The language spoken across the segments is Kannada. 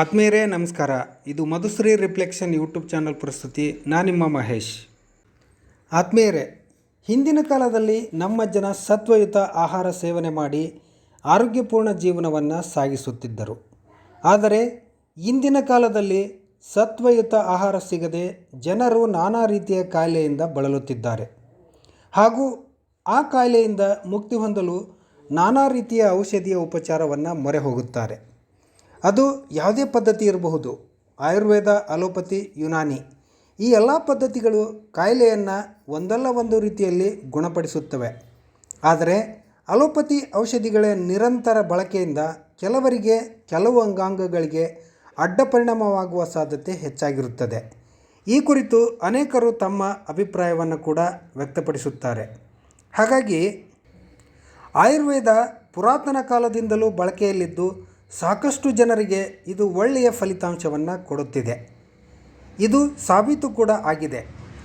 ಆತ್ಮೀಯರೇ, ನಮಸ್ಕಾರ. ಇದು ಮಧುಶ್ರೀ ರಿಫ್ಲೆಕ್ಷನ್ ಯೂಟ್ಯೂಬ್ ಚಾನಲ್ ಪ್ರಸ್ತುತಿ. ನಾನು ನಿಮ್ಮ ಮಹೇಶ್. ಆತ್ಮೀಯರೇ, ಹಿಂದಿನ ಕಾಲದಲ್ಲಿ ನಮ್ಮ ಜನ ಸತ್ವಯುತ ಆಹಾರ ಸೇವನೆ ಮಾಡಿ ಆರೋಗ್ಯಪೂರ್ಣ ಜೀವನವನ್ನು ಸಾಗಿಸುತ್ತಿದ್ದರು. ಆದರೆ ಇಂದಿನ ಕಾಲದಲ್ಲಿ ಸತ್ವಯುತ ಆಹಾರ ಸಿಗದೆ ಜನರು ನಾನಾ ರೀತಿಯ ಕಾಯಿಲೆಯಿಂದ ಬಳಲುತ್ತಿದ್ದಾರೆ. ಹಾಗೂ ಆ ಕಾಯಿಲೆಯಿಂದ ಮುಕ್ತಿ ಹೊಂದಲು ನಾನಾ ರೀತಿಯ ಔಷಧಿಯ ಉಪಚಾರವನ್ನು ಮೊರೆ ಹೋಗುತ್ತಾರೆ. ಅದು ಯಾವುದೇ ಪದ್ಧತಿ ಇರಬಹುದು. ಆಯುರ್ವೇದ, ಅಲೋಪತಿ, ಯುನಾನಿ ಈ ಎಲ್ಲ ಪದ್ಧತಿಗಳು ಕಾಯಿಲೆಯನ್ನು ಒಂದಲ್ಲ ಒಂದು ರೀತಿಯಲ್ಲಿ ಗುಣಪಡಿಸುತ್ತವೆ. ಆದರೆ ಅಲೋಪತಿ ಔಷಧಿಗಳ ನಿರಂತರ ಬಳಕೆಯಿಂದ ಕೆಲವರಿಗೆ ಕೆಲವು ಅಂಗಾಂಗಗಳಿಗೆ ಅಡ್ಡ ಪರಿಣಾಮವಾಗುವ ಸಾಧ್ಯತೆ ಹೆಚ್ಚಾಗಿರುತ್ತದೆ. ಈ ಕುರಿತು ಅನೇಕರು ತಮ್ಮ ಅಭಿಪ್ರಾಯವನ್ನು ಕೂಡ ವ್ಯಕ್ತಪಡಿಸುತ್ತಾರೆ. ಹಾಗಾಗಿ ಆಯುರ್ವೇದ ಪುರಾತನ ಕಾಲದಿಂದಲೂ ಬಳಕೆಯಲ್ಲಿದ್ದು ಸಾಕಷ್ಟು ಜನರಿಗೆ ಇದು ಒಳ್ಳೆಯ ಫಲಿತಾಂಶವನ್ನು ಕೊಡುತ್ತಿದೆ. ಇದು ಸಾಬೀತು ಕೂಡ ಆಗಿದೆ.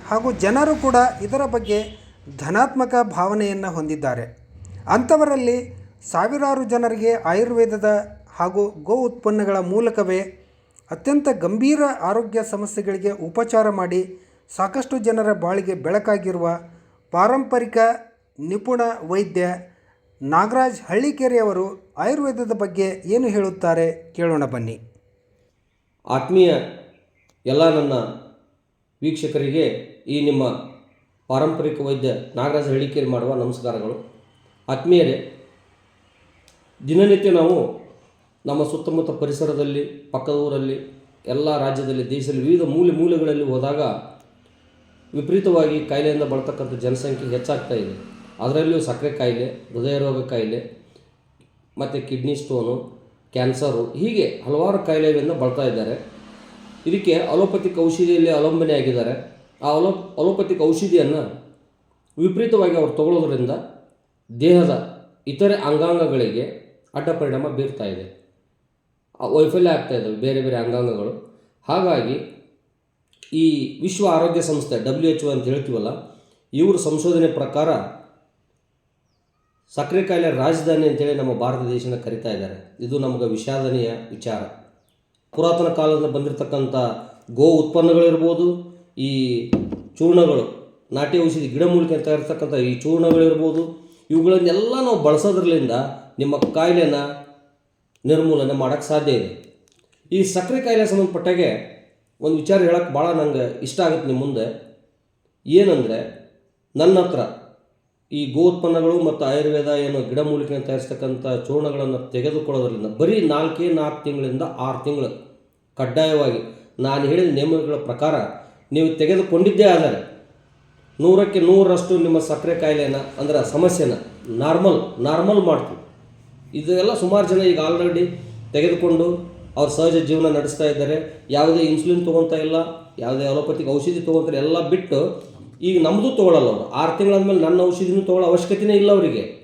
ಹಾಗೂ ಜನರು ಕೂಡ ಇದರ ಬಗ್ಗೆ ಧನಾತ್ಮಕ ಭಾವನೆಯನ್ನು ಹೊಂದಿದ್ದಾರೆ. ಅಂಥವರಲ್ಲಿ ಸಾವಿರಾರು ಜನರಿಗೆ ಆಯುರ್ವೇದದ ಹಾಗೂ ಗೋ ಉತ್ಪನ್ನಗಳ ಮೂಲಕವೇ ಅತ್ಯಂತ ಗಂಭೀರ ಆರೋಗ್ಯ ಸಮಸ್ಯೆಗಳಿಗೆ ಉಪಚಾರ ಮಾಡಿ ಸಾಕಷ್ಟು ಜನರ ಬಾಳಿಗೆ ಬೆಳಕಾಗಿರುವ ಪಾರಂಪರಿಕ ನಿಪುಣ ವೈದ್ಯ ನಾಗರಾಜ್ ಹಳ್ಳಿಕೆರೆಯವರು ಆಯುರ್ವೇದದ ಬಗ್ಗೆ ಏನು ಹೇಳುತ್ತಾರೆ ಕೇಳೋಣ ಬನ್ನಿ. ಆತ್ಮೀಯ ಎಲ್ಲ ನನ್ನ ವೀಕ್ಷಕರಿಗೆ ಈ ನಿಮ್ಮ ಪಾರಂಪರಿಕ ವೈದ್ಯ ನಾಗರಾಜ್ ಹಳ್ಳಿಕೇರಿ ಮಾಡುವ ನಮಸ್ಕಾರಗಳು. ಆತ್ಮೀಯರೇ, ದಿನನಿತ್ಯ ನಾವು ನಮ್ಮ ಸುತ್ತಮುತ್ತ ಪರಿಸರದಲ್ಲಿ ಪಕ್ಕದ ಊರಲ್ಲಿ ಎಲ್ಲ ರಾಜ್ಯದಲ್ಲಿ, ದೇಶದಲ್ಲಿ ವಿವಿಧ ಮೂಲೆ ಮೂಲೆಗಳಲ್ಲಿ ಹೋದಾಗ ವಿಪರೀತವಾಗಿ ಕಾಯಿಲೆಯಿಂದ ಬಳತಕ್ಕಂಥ ಜನಸಂಖ್ಯೆ ಹೆಚ್ಚಾಗ್ತಾ ಇದೆ. ಅದರಲ್ಲಿಯೂ ಸಕ್ಕರೆ ಕಾಯಿಲೆ, ಹೃದಯ ರೋಗ ಕಾಯಿಲೆ, ಮತ್ತು ಕಿಡ್ನಿ ಸ್ಟೋನು ಕ್ಯಾನ್ಸರು ಹೀಗೆ ಹಲವಾರು ಕಾಯಿಲೆಗಳಿಂದ ಬಳ್ತಾ ಇದ್ದಾರೆ. ಇದಕ್ಕೆ ಅಲೋಪತಿಕ್ ಔಷಧಿಯಲ್ಲಿ ಅವಲಂಬನೆ ಆಗಿದ್ದಾರೆ. ಆ ಅಲೋ ಅಲೋಪತಿಕ್ ಔಷಧಿಯನ್ನು ವಿಪರೀತವಾಗಿ ಅವರು ತಗೊಳ್ಳೋದ್ರಿಂದ ದೇಹದ ಇತರೆ ಅಂಗಾಂಗಗಳಿಗೆ ಅಡ್ಡ ಪರಿಣಾಮ ಬೀರ್ತಾ ಇದೆ. ವೈಫಲ್ಯ ಆಗ್ತಾ ಇದ್ದಾವೆ ಬೇರೆ ಬೇರೆ ಅಂಗಾಂಗಗಳು. ಹಾಗಾಗಿ ಈ ವಿಶ್ವ ಆರೋಗ್ಯ ಸಂಸ್ಥೆ ಡಬ್ಲ್ಯೂ ಅಂತ ಹೇಳ್ತೀವಲ್ಲ, ಇವರು ಸಂಶೋಧನೆ ಪ್ರಕಾರ ಸಕ್ಕರೆ ಕಾಯಿಲೆ ರಾಜಧಾನಿ ಅಂತೇಳಿ ನಮ್ಮ ಭಾರತ ದೇಶನ ಕರಿತಾ ಇದ್ದಾರೆ. ಇದು ನಮಗೆ ವಿಷಾದನೀಯ ವಿಚಾರ. ಪುರಾತನ ಕಾಲದಿಂದ ಬಂದಿರತಕ್ಕಂಥ ಗೋ ಉತ್ಪನ್ನಗಳಿರ್ಬೋದು, ಈ ಚೂರ್ಣಗಳು, ನಾಟಿ ಔಷಧಿ ಗಿಡಮೂಲಿಕೆ ಅಂತ ಇರ್ತಕ್ಕಂಥ ಈ ಚೂರ್ಣಗಳಿರ್ಬೋದು, ಇವುಗಳನ್ನೆಲ್ಲ ನಾವು ಬಳಸೋದ್ರಲ್ಲಿಂದ ನಿಮ್ಮ ಕಾಯಿಲೆನ ನಿರ್ಮೂಲನೆ ಮಾಡೋಕ್ಕೆ ಸಾಧ್ಯ ಇದೆ. ಈ ಸಕ್ಕರೆ ಕಾಯಿಲೆ ಸಂಬಂಧಪಟ್ಟಾಗೆ ಒಂದು ವಿಚಾರ ಹೇಳೋಕ್ಕೆ ಭಾಳ ನನಗೆ ಇಷ್ಟ ಆಗುತ್ತೆ ನಿಮ್ಮ ಮುಂದೆ. ಏನಂದರೆ, ನನ್ನ ಹತ್ರ ಈ ಗೋ ಉತ್ಪನ್ನಗಳು ಮತ್ತು ಆಯುರ್ವೇದ ಏನು ಗಿಡಮೂಲಿಕೆಯನ್ನು ತಯಾರಿಸ್ತಕ್ಕಂಥ ಚೂರ್ಣಗಳನ್ನು ತೆಗೆದುಕೊಳ್ಳೋದ್ರಿಂದ ಬರೀ ನಾಲ್ಕೇ ನಾಲ್ಕು ತಿಂಗಳಿಂದ ಆರು ತಿಂಗಳು ಕಡ್ಡಾಯವಾಗಿ ನಾನು ಹೇಳಿದ ನಿಯಮಗಳ ಪ್ರಕಾರ ನೀವು ತೆಗೆದುಕೊಂಡಿದ್ದೇ ಆದರೆ ನೂರಕ್ಕೆ ನೂರರಷ್ಟು ನಿಮ್ಮ ಸಕ್ಕರೆ ಕಾಯಿಲೆನ ಅಂದ್ರೆ ಸಮಸ್ಯೆನ ನಾರ್ಮಲ್ ನಾರ್ಮಲ್ ಮಾಡ್ತೀವಿ. ಇದೆಲ್ಲ ಸುಮಾರು ಜನ ಈಗ ಆಲ್ರೆಡಿ ತೆಗೆದುಕೊಂಡು ಅವ್ರ ಸಹಜ ಜೀವನ ನಡೆಸ್ತಾ ಇದ್ದಾರೆ. ಯಾವುದೇ ಇನ್ಸುಲಿನ್ ತೊಗೊತಾ ಇಲ್ಲ, ಯಾವುದೇ ಅಲೋಪತಿಕ್ ಔಷಧಿ ತೊಗೊತಾರೆ ಎಲ್ಲ ಬಿಟ್ಟು ಈಗ ನಮ್ಮದು ತೊಗೊಳಲ್ಲ ಅವರು. ಆರು ತಿಂಗಳಾದ್ಮೇಲೆ ನನ್ನ ಔಷಧಿನೂ ತೊಗೊಳ್ಳೋ ಅವಶ್ಯಕತೆನೇ ಇಲ್ಲ ಅವರಿಗೆ.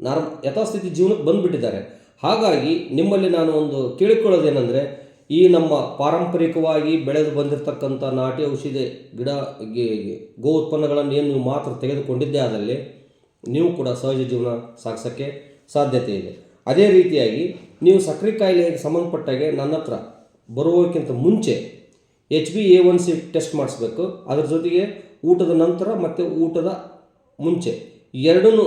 ನಾರ್ಮ್ ಯಥಾಸ್ಥಿತಿ ಜೀವನಕ್ಕೆ ಬಂದುಬಿಟ್ಟಿದ್ದಾರೆ. ಹಾಗಾಗಿ ನಿಮ್ಮಲ್ಲಿ ನಾನು ಒಂದು ಕೇಳಿಕೊಳ್ಳೋದೇನೆಂದರೆ, ಈ ನಮ್ಮ ಪಾರಂಪರಿಕವಾಗಿ ಬೆಳೆದು ಬಂದಿರತಕ್ಕಂಥ ನಾಟಿ ಔಷಧಿ ಗಿಡ ಗಿ- ಗೋ ಉತ್ಪನ್ನಗಳನ್ನು ಏನು ನೀವು ಮಾತ್ರ ತೆಗೆದುಕೊಂಡಿದ್ದೇ ಆದಲ್ಲಿ, ನೀವು ಕೂಡ ಸಹಜ ಜೀವನ ಸಾಗಿಸೋಕ್ಕೆ ಸಾಧ್ಯತೆ ಇದೆ. ಅದೇ ರೀತಿಯಾಗಿ ನೀವು ಸಕ್ಕರೆ ಕಾಯಿಲೆಗೆ ಸಂಬಂಧಪಟ್ಟಾಗೆ ನನ್ನ ಹತ್ರ ಬರುವಕ್ಕಿಂತ ಮುಂಚೆ H B A one C test ಮಾಡಿಸ್ಬೇಕು. ಅದ್ರ ಜೊತೆಗೆ ಊಟದ ನಂತರ ಮತ್ತು ಊಟದ ಮುಂಚೆ ಎರಡನ್ನೂ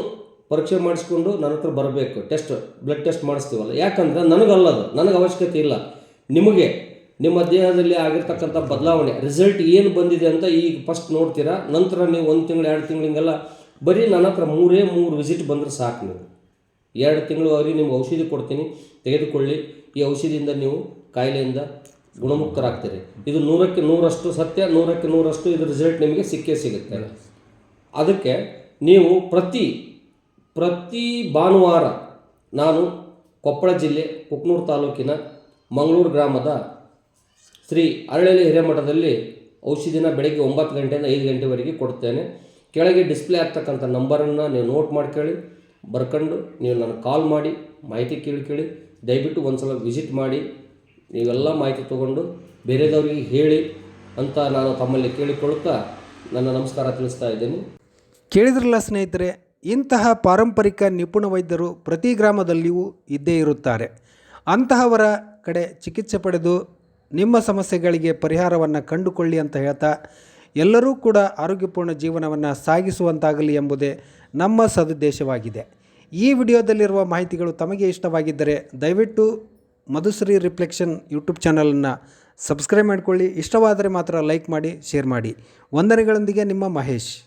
ಪರೀಕ್ಷೆ ಮಾಡಿಸ್ಕೊಂಡು ನನ್ನ ಹತ್ರ ಬರಬೇಕು. ಟೆಸ್ಟ್ ಬ್ಲಡ್ ಟೆಸ್ಟ್ ಮಾಡಿಸ್ತೀವಲ್ಲ. ಯಾಕಂದ್ರೆ ನನಗಲ್ಲದು. ನನಗೆ ಅವಶ್ಯಕತೆ ಇಲ್ಲ. ನಿಮಗೆ, ನಿಮ್ಮ ದೇಹದಲ್ಲಿ ಆಗಿರ್ತಕ್ಕಂಥ ಬದಲಾವಣೆ ರಿಸಲ್ಟ್ ಏನು ಬಂದಿದೆ ಅಂತ ಈಗ ಫಸ್ಟ್ ನೋಡ್ತೀರಾ. ನಂತರ ನೀವು ಒಂದು ತಿಂಗಳು, ಎರಡು ತಿಂಗಳಿಗೆಲ್ಲ ಬರೀ ನನ್ನ ಹತ್ರ ಮೂರೇ ಮೂರು ವಿಸಿಟ್ ಬಂದರೆ ಸಾಕು ನೀವು. ಎರಡು ತಿಂಗಳು ಅವ್ರಿಗೆ ನಿಮ್ಗೆ ಔಷಧಿ ಕೊಡ್ತೀನಿ. ತೆಗೆದುಕೊಳ್ಳಿ. ಈ ಔಷಧಿಯಿಂದ ನೀವು ಕಾಯಿಲೆಯಿಂದ ಗುಣಮುಕ್ತರಾಗ್ತೀರಿ. ಇದು ನೂರಕ್ಕೆ ನೂರಷ್ಟು ಸತ್ಯ, ನೂರಕ್ಕೆ ನೂರಷ್ಟು ಇದು ರಿಸಲ್ಟ್ ನಿಮಗೆ ಸಿಕ್ಕೇ ಸಿಗುತ್ತೆ. ಅದಕ್ಕೆ ನೀವು ಪ್ರತಿ ಪ್ರತಿ ಭಾನುವಾರ ನಾನು ಕೊಪ್ಪಳ ಜಿಲ್ಲೆ, ಕುಕ್ನೂರು ತಾಲೂಕಿನ ಮಂಗಳೂರು ಗ್ರಾಮದ ಶ್ರೀ ಅರಳೇಲಿ ಹಿರೇಮಠದಲ್ಲಿ ಔಷಧಿನ ಬೆಳಗ್ಗೆ ಒಂಬತ್ತು ಗಂಟೆಯಿಂದ ಐದು ಗಂಟೆವರೆಗೆ ಕೊಡ್ತೇನೆ. ಕೆಳಗೆ ಡಿಸ್ಪ್ಲೇ ಆಗ್ತಕ್ಕಂಥ ನಂಬರನ್ನು ನೀವು ನೋಟ್ ಮಾಡ್ಕೊಳ್ಳಿ, ಬರ್ಕೊಂಡು ನೀವು ನನಗೆ ಕಾಲ್ ಮಾಡಿ, ಮಾಹಿತಿ ಕೇಳ್ಕೊಳ್ಳಿ ದಯವಿಟ್ಟು ಒಂದು ಸಲ ವಿಸಿಟ್ ಮಾಡಿ. ನೀವೆಲ್ಲ ಮಾಹಿತಿ ತಗೊಂಡು ಬೇರೆದವರಿಗೆ ಹೇಳಿ ಅಂತ ನಾನು ತಮ್ಮಲ್ಲಿ ಕೇಳಿಕೊಳ್ಳುತ್ತಾ ನನ್ನ ನಮಸ್ಕಾರ ತಿಳಿಸ್ತಾ ಇದ್ದೇನೆ. ಕೇಳಿದ್ರಲ್ಲ ಸ್ನೇಹಿತರೆ, ಇಂತಹ ಪಾರಂಪರಿಕ ನಿಪುಣ ವೈದ್ಯರು ಪ್ರತಿ ಗ್ರಾಮದಲ್ಲಿಯೂ ಇದ್ದೇ ಇರುತ್ತಾರೆ. ಅಂತಹವರ ಕಡೆ ಚಿಕಿತ್ಸೆ ಪಡೆದು ನಿಮ್ಮ ಸಮಸ್ಯೆಗಳಿಗೆ ಪರಿಹಾರವನ್ನು ಕಂಡುಕೊಳ್ಳಿ ಅಂತ ಹೇಳ್ತಾ ಎಲ್ಲರೂ ಕೂಡ ಆರೋಗ್ಯಪೂರ್ಣ ಜೀವನವನ್ನು ಸಾಗಿಸುವಂತಾಗಲಿ ಎಂಬುದೇ ನಮ್ಮ ಸದುದ್ದೇಶವಾಗಿದೆ. ಈ ವಿಡಿಯೋದಲ್ಲಿರುವ ಮಾಹಿತಿಗಳು ತಮಗೆ ಇಷ್ಟವಾಗಿದ್ದರೆ ದಯವಿಟ್ಟು ಮಧುಶ್ರೀ ರಿಫ್ಲೆಕ್ಷನ್ ಯೂಟ್ಯೂಬ್ ಚಾನಲನ್ನು ಸಬ್ಸ್ಕ್ರೈಬ್ ಮಾಡಿಕೊಳ್ಳಿ. ಇಷ್ಟವಾದರೆ ಮಾತ್ರ ಲೈಕ್ ಮಾಡಿ, ಶೇರ್ ಮಾಡಿ. ವಂದನೆಗಳೊಂದಿಗೆ ನಿಮ್ಮ ಮಹೇಶ್.